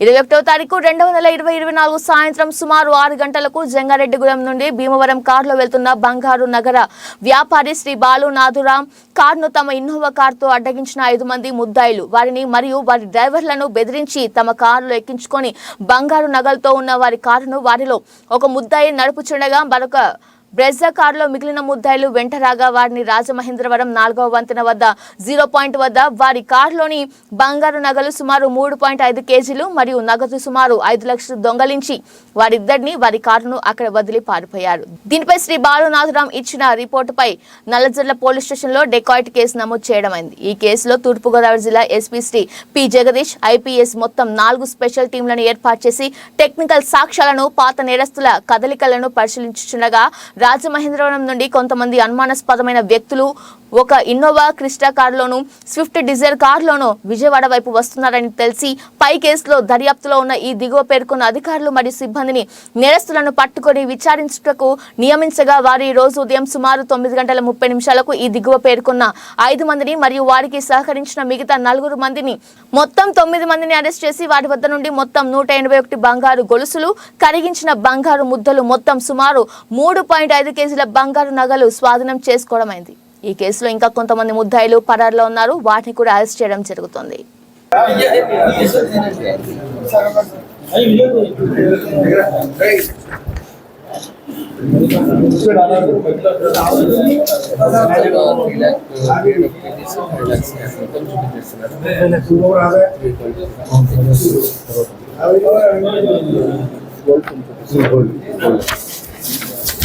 ఇరవై ఒకటో తారీఖు రెండు వందల ఇరవై ఇరవై నాలుగు సాయంత్రం సుమారు ఆరు గంటలకు జంగారెడ్డిగూడెం నుండి భీమవరం కారులో వెళ్తున్న బంగారు నగర వ్యాపారి శ్రీ బాలు నాథురాం కారును తమ ఇన్నోవా కారుతో అడ్డగించిన ఐదు మంది ముద్దాయిలు. వారిని మరియు వారి డ్రైవర్లను బెదిరించి తమ కారులో ఎక్కించుకొని బంగారు నగలతో ఉన్న వారి కారును వారిలో ఒక ముద్దాయి నడుపుచుండగా మరొక బ్రెజ్జా కారులో మిగిలిన ముద్దాయిలు వెంట రాగా వారిని రాజమహేంద్రవరం నాలుగవ వంతెన వద్ద జీరో పాయింట్ వద్ద వారి కారులోని బంగారు నగలు సుమారు మూడు పాయింట్ ఐదు కేజీలు మరియు నగదు సుమారు ఐదు లక్షలు దొంగలించి వారిద్దరిని వారి కారును అక్కడ వదిలి పారిపోయారు. దీనిపై శ్రీ బాలునాథరాం ఇచ్చిన రిపోర్టుపై నల్లజర్ల పోలీస్ స్టేషన్లో డెకాయిట్ కేసు నమోదు చేయడమైంది. ఈ కేసులో తూర్పుగోదావరి జిల్లా SP Shri P Jagadish IPS మొత్తం నాలుగు స్పెషల్ టీంలను ఏర్పాటు చేసి టెక్నికల్ సాక్ష్యాలను పాత నేరస్తుల కదలికలను పరిశీలించుండగా రాజమహేంద్రవరం నుండి కొంతమంది అనుమానాస్పదమైన వ్యక్తులు ఒక ఇన్నోవా క్రిస్టా కారులోను స్విఫ్ట్ డిజైర్ కారులోను విజయవాడ వైపు వస్తున్నారని తెలిసి పై కేసులో దర్యాప్తులో ఉన్న ఈ దిగువ పేర్కొన్న అధికారులు మరియు సిబ్బందిని నేరస్తులను పట్టుకొని విచారించుటకు నియమించగా వారు ఈ రోజు ఉదయం సుమారు తొమ్మిది గంటల ముప్పై నిమిషాలకు ఈ దిగువ పేర్కొన్న ఐదు మందిని మరియు వారికి సహకరించిన మిగతా నలుగురు మందిని మొత్తం తొమ్మిది మందిని అరెస్ట్ చేసి వారి వద్ద నుండి మొత్తం నూట ఎనభై ఒకటి బంగారు గొలుసులు కరిగించిన బంగారు ముద్దలు మొత్తం సుమారు మూడు పాయింట్ ఐదు కేజీల బంగారు నగలు స్వాధీనం చేసుకోవడమైంది. ఈ కేసులో ఇంకా కొంతమంది ముద్దాయిలు పరారులో ఉన్నారు. వాటిని కూడా అరెస్ట్ చేయడం జరుగుతుంది.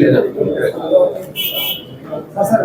ఎంత ప్రసాద్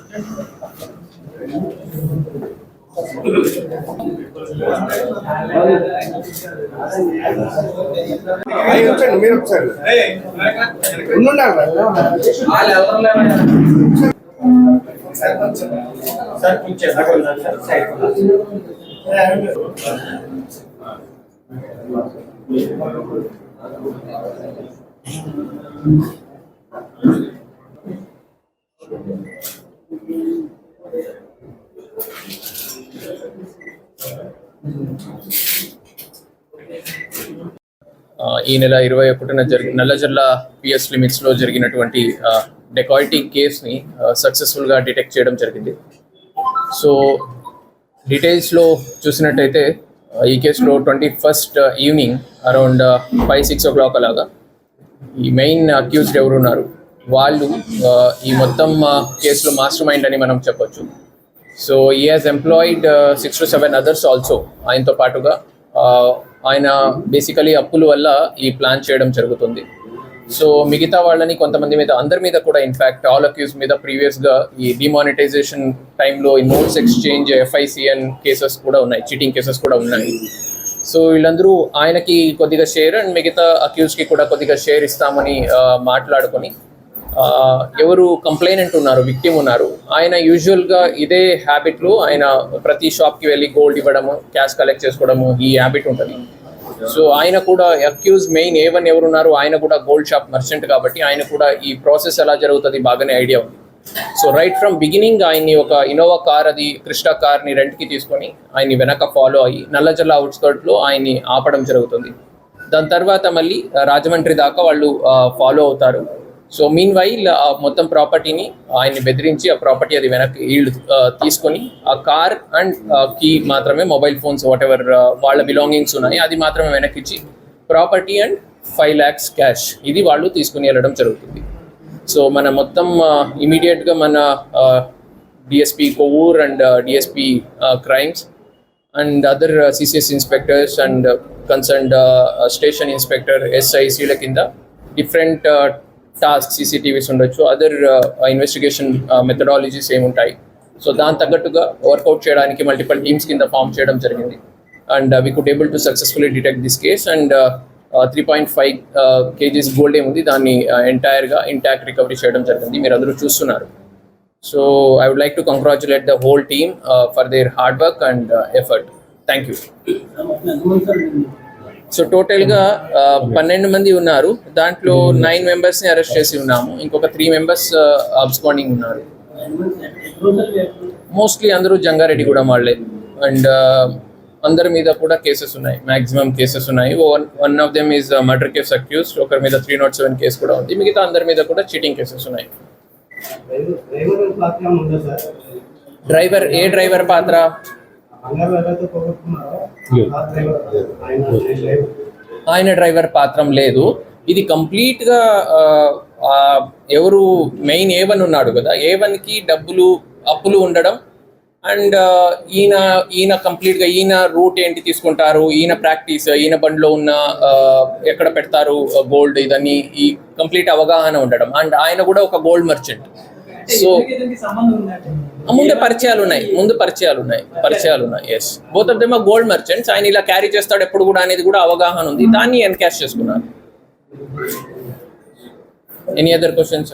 వచ్చండి మీరు ఒకసారి ఉండండి ఆ, ఈ నెల ఇరవై ఒకటిన జరిగి నల్లజర్ల పిఎస్ లిమిట్స్లో జరిగినటువంటి డెకాయిటీ కేస్ని సక్సెస్ఫుల్గా డిటెక్ట్ చేయడం జరిగింది. సో డీటెయిల్స్లో చూసినట్టయితే ఈ కేసులో twenty first evening around five six o'clock అలాగా ఈ మెయిన్ అక్యూజ్డ్ ఎవరు ఉన్నారు వాళ్ళు ఈ మొత్తం కేసులో మాస్టర్ మైండ్ అని మనం చెప్పొచ్చు. So he has employed six to seven others also ఆయనతో పాటుగా. ఆయన బేసికలీ అప్పుల వల్ల ఈ ప్లాన్ చేయడం జరుగుతుంది. సో మిగతా వాళ్ళని కొంతమంది మీద అందరి మీద కూడా ఇన్ఫాక్ట్ ఆల్ అక్యూస్ మీద ప్రీవియస్గా ఈ డిమానిటైజేషన్ టైంలో ఈ నోట్స్ ఎక్స్చేంజ్ ఎఫ్ఐసిఎన్ కేసెస్ కూడా ఉన్నాయి చీటింగ్ కేసెస్ కూడా ఉన్నాయి. సో వీళ్ళందరూ ఆయనకి కొద్దిగా షేర్ అండ్ మిగతా అక్యూస్కి కూడా కొద్దిగా షేర్ ఇస్తామని మాట్లాడుకొని ఎవరు కంప్లైనెంట్ ఉన్నారు విక్టిమ్ ఉన్నారు ఆయన యూజువల్గా ఇదే హ్యాబిట్లో ఆయన ప్రతి షాప్కి వెళ్ళి గోల్డ్ ఇవ్వడము క్యాష్ కలెక్ట్ చేసుకోవడము ఈ హ్యాబిట్ ఉంటుంది. సో ఆయన కూడా అక్యూజ్ మెయిన్ ఏవన్ ఎవరున్నారు ఆయన కూడా గోల్డ్ షాప్ మర్చెంట్ కాబట్టి ఆయన కూడా ఈ ప్రాసెస్ ఎలా జరుగుతుంది బాగానే ఐడియా ఉంది. సో రైట్ ఫ్రమ్ బిగినింగ్ ఆయన్ని ఒక ఇన్నోవా కార్ అది కృష్ణా కార్ని రెంట్కి తీసుకొని ఆయన్ని వెనక ఫాలో అయ్యి నల్లజల్ల అవుట్స్కర్ట్లో ఆయన్ని ఆపడం జరుగుతుంది. దాని తర్వాత మళ్ళీ రాజమండ్రి దాకా వాళ్ళు ఫాలో అవుతారు. సో మీన్ వైల్ మొత్తం ప్రాపర్టీని ఆయన్ని బెదిరించి ఆ ప్రాపర్టీ అది వెనక్కి ఈల్డ్ తీసుకొని ఆ కార్ అండ్ కీ మాత్రమే మొబైల్ ఫోన్స్ వాట్ ఎవర్ వాళ్ళ బిలాంగింగ్స్ ఉన్నాయి అది మాత్రమే వెనక్కిచ్చి property and five lakhs cash ఇది వాళ్ళు తీసుకుని వెళ్ళడం జరుగుతుంది. సో మన మొత్తం ఇమీడియట్గా మన DSP Kovvur and DSP crimes and other CCS inspectors and concerned station inspector ఎస్ఐసీల కింద డిఫరెంట్ టాస్క్ సీసీటీవీస్ ఉండొచ్చు. అదర్ ఇన్వెస్టిగేషన్ మెథడాలజీస్ ఏముంటాయి సో దాని తగ్గట్టుగా వర్కౌట్ చేయడానికి మల్టిపల్ టీమ్స్ కింద ఫామ్ చేయడం జరిగింది. And we could able to successfully detect this case and three point five KGs gold ఏముంది దాన్ని ఎంటైర్గా ఇంటాక్ట్ రికవరీ చేయడం జరిగింది. మీరు అందరూ చూస్తున్నారు so I would like to congratulate the whole team for their hard work and effort thank you so టోటల్గా పన్నెండు మంది ఉన్నారు. దాంట్లో నైన్ మెంబర్స్ని అరెస్ట్ చేసి ఉన్నాము. ఇంకొక త్రీ మెంబర్స్ అబ్స్పాండింగ్ ఉన్నారు. మోస్ట్లీ అందరూ జంగారెడ్డిగూడెం వాళ్ళే. అండ్ అందరి మీద కూడా కేసెస్ ఉన్నాయి. మాక్సిమం కేసెస్ ఉన్నాయి. One one of them is murder case accused ఒకరి మీద త్రీ నాట్ సెవెన్ కేసు కూడా ఉంది. మిగతా అందరి మీద కూడా చీటింగ్ కేసెస్ ఉన్నాయి. డ్రైవర్ ఏ డ్రైవర్ పాత్ర? ఆయన డ్రైవర్ ఆయన డ్రైవర్ పాత్రం లేదు. ఇది కంప్లీట్గా ఎవరు మెయిన్ ఏ వన్ ఉన్నాడు కదా. ఏ వన్కి డబ్బులు అప్పులు ఉండడం అండ్ ఈయన ఈయన కంప్లీట్గా ఈయన రూట్ ఏంటి తీసుకుంటారు ఈయన ప్రాక్టీస్ ఈయన బండిలో ఉన్న ఎక్కడ పెడతారు గోల్డ్ ఇదని ఈ కంప్లీట్ అవగాహన ఉండడం. అండ్ ఆయన కూడా ఒక గోల్డ్ మర్చెంట్ సో ముందే పరిచయాలు ఉన్నాయి ముందు పరిచయాలు ఉన్నాయి పరిచయాలు ఉన్నాయి yes both of them gold merchants ఆయన ఇలా క్యారీ చేస్తాడు ఎప్పుడు కూడా అనేది కూడా అవగాహన ఉంది. దాన్ని ఎన్కాష్ చేసుకున్నారు. Any other questions